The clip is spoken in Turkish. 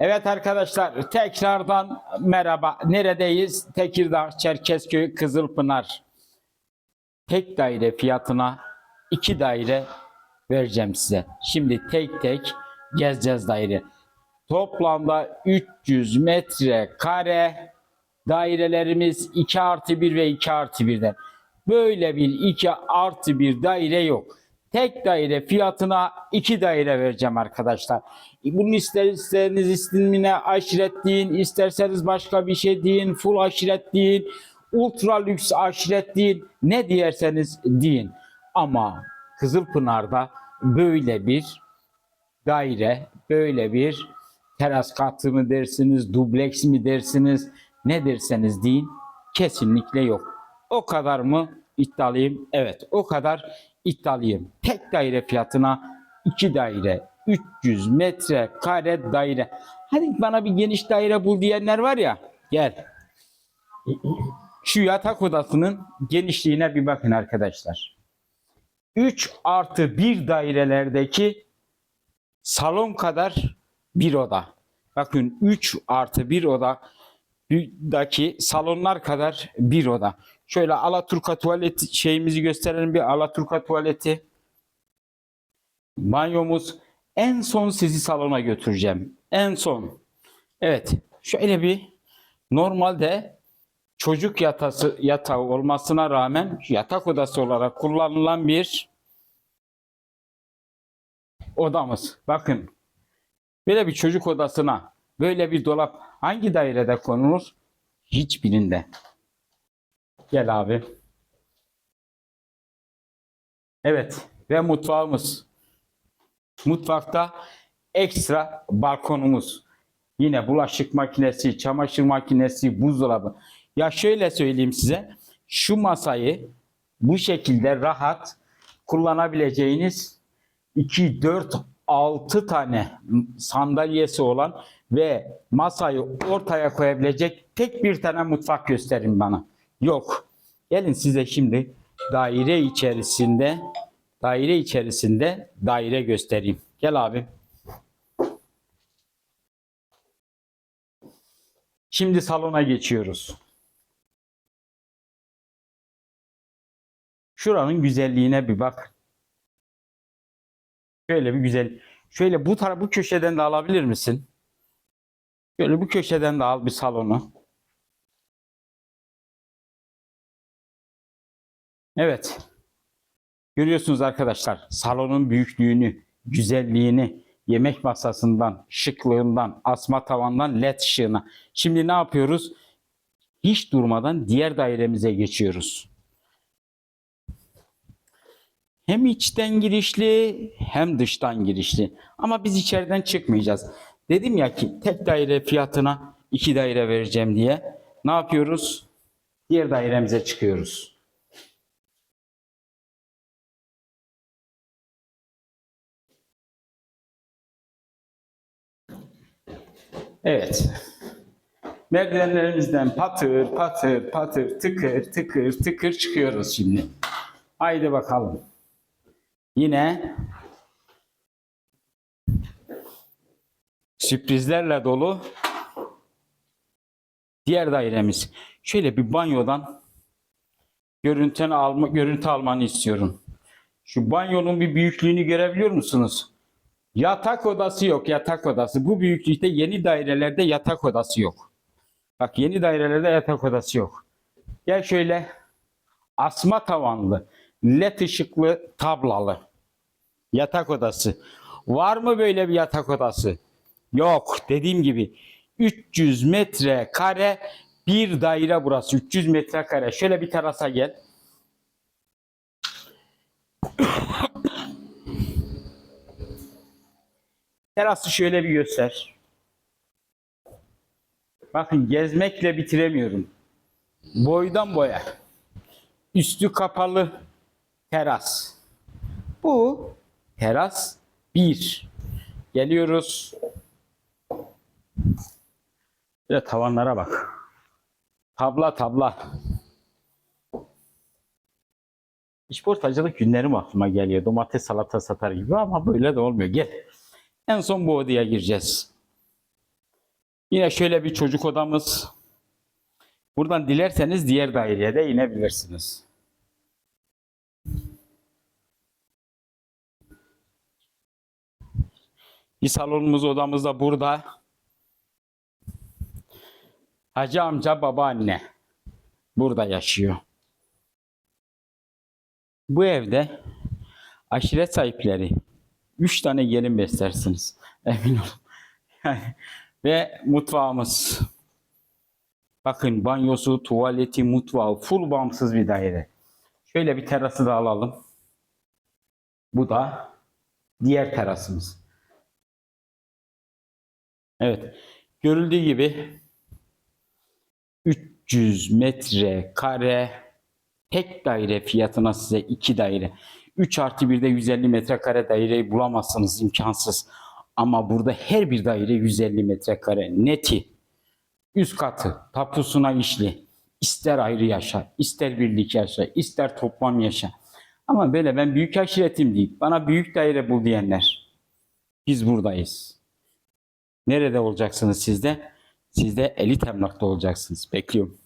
Evet arkadaşlar tekrardan merhaba. Neredeyiz? Tekirdağ, Çerkezköy, Kızılpınar. Tek daire fiyatına iki daire vereceğim size. Şimdi tek tek gezeceğiz daire. Toplamda 300 metre kare dairelerimiz 2 artı 1 ve 2 artı 1'den. Böyle bir 2 artı 1 daire yok. Tek daire fiyatına 2 daire vereceğim arkadaşlar. Bunu isterseniz ismine aşiret deyin, isterseniz başka bir şey deyin, full aşiret deyin, ultra lüks aşiret deyin, ne diyerseniz deyin. Ama Kızılpınar'da böyle bir daire, böyle bir teras katı mı dersiniz, dubleks mi dersiniz, ne derseniz deyin kesinlikle yok. O kadar mı iddialıyım? Evet o kadar iddialıyım. Tek daire fiyatına iki daire, 300 metre kare daire. Hadi bana bir geniş daire bul diyenler var ya gel. Şu yatak odasının genişliğine bir bakın arkadaşlar. 3 artı 1 dairelerdeki salon kadar bir oda. Bakın 3 artı 1 oda daki salonlar kadar bir oda. Şöyle Alaturka tuvaleti şeyimizi gösterelim bir Alaturka tuvaleti. Banyomuz. En son sizi salona götüreceğim. En son. Evet. Şöyle bir normalde çocuk yatası yatağı olmasına rağmen yatak odası olarak kullanılan bir odamız. Bakın. Böyle bir çocuk odasına böyle bir dolap hangi dairede konulur? Hiçbirinde. Gel abi. Evet ve mutfağımız. Mutfakta ekstra balkonumuz. Yine bulaşık makinesi, çamaşır makinesi, buzdolabı. Ya şöyle söyleyeyim size. Şu masayı bu şekilde rahat kullanabileceğiniz 2, 4, 6 tane sandalyesi olan ve masayı ortaya koyabilecek tek bir tane mutfak gösterin bana. Yok. Gelin size şimdi daire içerisinde daire içerisinde daire göstereyim. Gel abi. Şimdi salona geçiyoruz. Şuranın güzelliğine bir bak. Şöyle bir güzel. Şöyle bu taraf bu köşeden de alabilir misin? Şöyle bu köşeden de al bir salonu. Evet. Görüyorsunuz arkadaşlar salonun büyüklüğünü, güzelliğini, yemek masasından, şıklığından, asma tavandan led ışığına. Şimdi ne yapıyoruz? Hiç durmadan diğer dairemize geçiyoruz. Hem içten girişli hem dıştan girişli. Ama biz içeriden çıkmayacağız. Dedim ya ki tek daire fiyatına iki daire vereceğim diye. Ne yapıyoruz? Diğer dairemize çıkıyoruz. Evet. Merdivenlerimizden patır patır patır tıkır tıkır tıkır çıkıyoruz şimdi. Haydi bakalım. Yine sürprizlerle dolu diğer dairemiz. Şöyle bir banyodan görüntünü alma, görüntü almanı istiyorum. Şu banyonun bir büyüklüğünü görebiliyor musunuz? Yatak odası yok, yatak odası. Bu büyüklükte yeni dairelerde yatak odası yok. Bak yeni dairelerde yatak odası yok. Gel şöyle asma tavanlı, led ışıklı, tablalı yatak odası. Var mı böyle bir yatak odası? Yok. Dediğim gibi 300 metre kare bir daire burası. 300 metre kare. Şöyle bir terasa gel. Terası şöyle bir göster. Bakın gezmekle bitiremiyorum. Boydan boya. Üstü kapalı teras. Bu teras 1. Geliyoruz. Bir de tavanlara bak. Tabla tabla. İşportacılık günlerim aklıma geliyor. Domates salata satar gibi ama böyle de olmuyor. Gel. En son bu odaya gireceğiz. Yine şöyle bir çocuk odamız. Buradan dilerseniz diğer daireye de inebilirsiniz. Bir salonumuz odamız da burada. Hacı amca babaanne burada yaşıyor. Bu evde aşiret sahipleri üç tane gelin beslersiniz. Emin olun. Yani, ve mutfağımız. Bakın banyosu, tuvaleti, mutfağı full bağımsız bir daire. Şöyle bir terası da alalım. Bu da diğer terasımız. Evet. Görüldüğü gibi 300 metre kare tek daire fiyatına size iki daire. 3 artı 1'de 150 metrekare daireyi bulamazsınız imkansız. Ama burada her bir daire 150 metrekare neti. Üst katı tapusuna işli. İster ayrı yaşa, ister birlik yaşa, ister toplam yaşa. Ama böyle ben büyük aşiretim deyip bana büyük daire bul diyenler. Biz buradayız. Nerede olacaksınız siz de? Siz de elit emlakta olacaksınız. Bekliyorum.